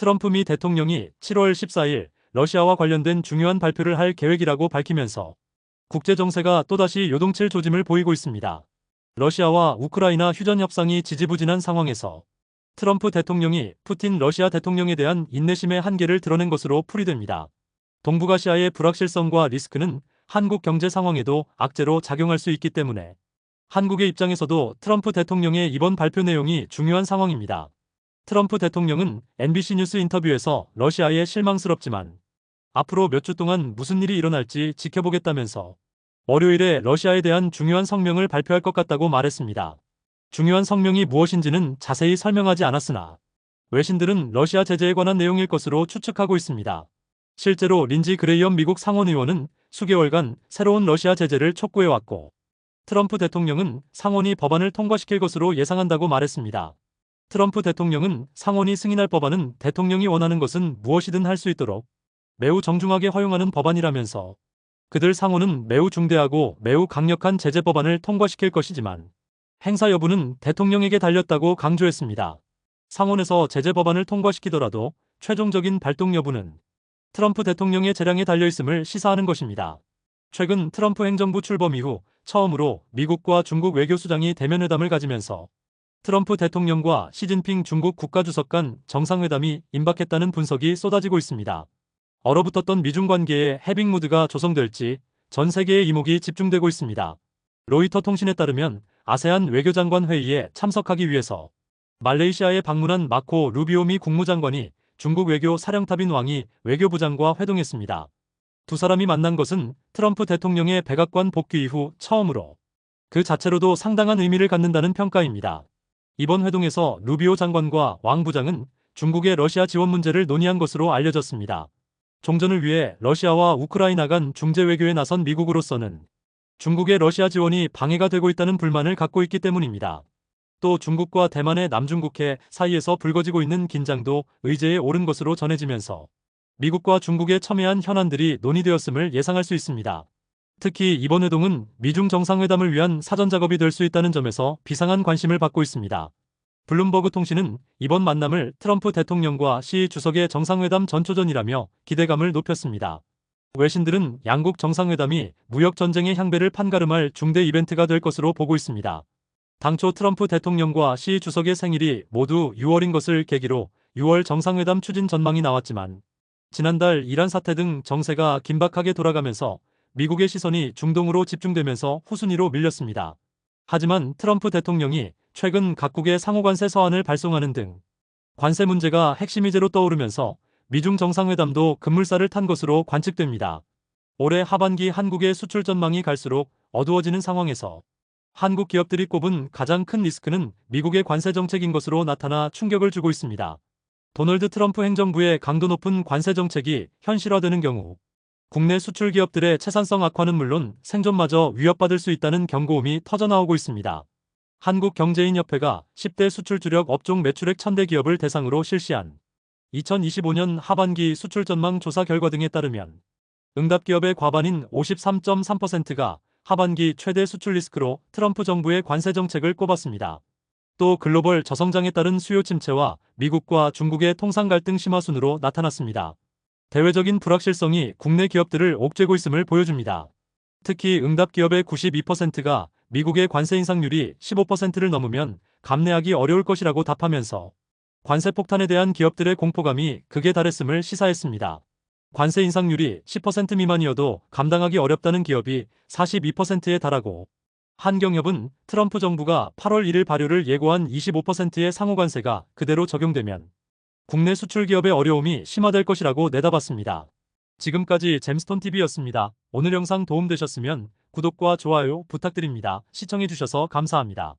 트럼프 미 대통령이 7월 14일 러시아와 관련된 중요한 발표를 할 계획이라고 밝히면서 국제 정세가 또다시 요동칠 조짐을 보이고 있습니다. 러시아와 우크라이나 휴전 협상이 지지부진한 상황에서 트럼프 대통령이 푸틴 러시아 대통령에 대한 인내심의 한계를 드러낸 것으로 풀이됩니다. 동북아시아의 불확실성과 리스크는 한국 경제 상황에도 악재로 작용할 수 있기 때문에 한국의 입장에서도 트럼프 대통령의 이번 발표 내용이 중요한 상황입니다. 트럼프 대통령은 NBC 뉴스 인터뷰에서 러시아에 실망스럽지만 앞으로 몇 주 동안 무슨 일이 일어날지 지켜보겠다면서 월요일에 러시아에 대한 중요한 성명을 발표할 것 같다고 말했습니다. 중요한 성명이 무엇인지는 자세히 설명하지 않았으나 외신들은 러시아 제재에 관한 내용일 것으로 추측하고 있습니다. 실제로 린지 그레이엄 미국 상원 의원은 수개월간 새로운 러시아 제재를 촉구해왔고 트럼프 대통령은 상원이 법안을 통과시킬 것으로 예상한다고 말했습니다. 트럼프 대통령은 상원이 승인할 법안은 대통령이 원하는 것은 무엇이든 할 수 있도록 매우 정중하게 허용하는 법안이라면서 그들 상원은 매우 중대하고 매우 강력한 제재 법안을 통과시킬 것이지만 행사 여부는 대통령에게 달렸다고 강조했습니다. 상원에서 제재 법안을 통과시키더라도 최종적인 발동 여부는 트럼프 대통령의 재량에 달려있음을 시사하는 것입니다. 최근 트럼프 행정부 출범 이후 처음으로 미국과 중국 외교수장이 대면회담을 가지면서 트럼프 대통령과 시진핑 중국 국가주석 간 정상회담이 임박했다는 분석이 쏟아지고 있습니다. 얼어붙었던 미중 관계에 해빙 무드가 조성될지 전 세계의 이목이 집중되고 있습니다. 로이터 통신에 따르면 아세안 외교장관 회의에 참석하기 위해서 말레이시아에 방문한 마코 루비오 미 국무장관이 중국 외교 사령탑인 왕이 외교부장과 회동했습니다. 두 사람이 만난 것은 트럼프 대통령의 백악관 복귀 이후 처음으로 그 자체로도 상당한 의미를 갖는다는 평가입니다. 이번 회동에서 루비오 장관과 왕 부장은 중국의 러시아 지원 문제를 논의한 것으로 알려졌습니다. 종전을 위해 러시아와 우크라이나 간 중재 외교에 나선 미국으로서는 중국의 러시아 지원이 방해가 되고 있다는 불만을 갖고 있기 때문입니다. 또 중국과 대만의 남중국해 사이에서 불거지고 있는 긴장도 의제에 오른 것으로 전해지면서 미국과 중국의 첨예한 현안들이 논의되었음을 예상할 수 있습니다. 특히 이번 회동은 미중 정상회담을 위한 사전 작업이 될 수 있다는 점에서 비상한 관심을 받고 있습니다. 블룸버그 통신은 이번 만남을 트럼프 대통령과 시 주석의 정상회담 전초전이라며 기대감을 높였습니다. 외신들은 양국 정상회담이 무역전쟁의 향배를 판가름할 중대 이벤트가 될 것으로 보고 있습니다. 당초 트럼프 대통령과 시 주석의 생일이 모두 6월인 것을 계기로 6월 정상회담 추진 전망이 나왔지만 지난달 이란 사태 등 정세가 긴박하게 돌아가면서 미국의 시선이 중동으로 집중되면서 후순위로 밀렸습니다. 하지만 트럼프 대통령이 최근 각국의 상호관세 서한을 발송하는 등 관세 문제가 핵심 이제로 떠오르면서 미중 정상회담도 급물살을 탄 것으로 관측됩니다. 올해 하반기 한국의 수출 전망이 갈수록 어두워지는 상황에서 한국 기업들이 꼽은 가장 큰 리스크는 미국의 관세 정책인 것으로 나타나 충격을 주고 있습니다. 도널드 트럼프 행정부의 강도 높은 관세 정책이 현실화되는 경우 국내 수출 기업들의 채산성 악화는 물론 생존마저 위협받을 수 있다는 경고음이 터져나오고 있습니다. 한국경제인협회가 10대 수출 주력 업종 매출액 1000대 기업을 대상으로 실시한 2025년 하반기 수출 전망 조사 결과 등에 따르면 응답 기업의 과반인 53.3%가 하반기 최대 수출 리스크로 트럼프 정부의 관세 정책을 꼽았습니다. 또 글로벌 저성장에 따른 수요 침체와 미국과 중국의 통상 갈등 심화 순으로 나타났습니다. 대외적인 불확실성이 국내 기업들을 옥죄고 있음을 보여줍니다. 특히 응답 기업의 92%가 미국의 관세 인상률이 15%를 넘으면 감내하기 어려울 것이라고 답하면서 관세 폭탄에 대한 기업들의 공포감이 극에 달했음을 시사했습니다. 관세 인상률이 10% 미만이어도 감당하기 어렵다는 기업이 42%에 달하고 한경협은 트럼프 정부가 8월 1일 발효를 예고한 25%의 상호관세가 그대로 적용되면 국내 수출 기업의 어려움이 심화될 것이라고 내다봤습니다. 지금까지 잼스톤TV였습니다. 오늘 영상 도움되셨으면 구독과 좋아요 부탁드립니다. 시청해주셔서 감사합니다.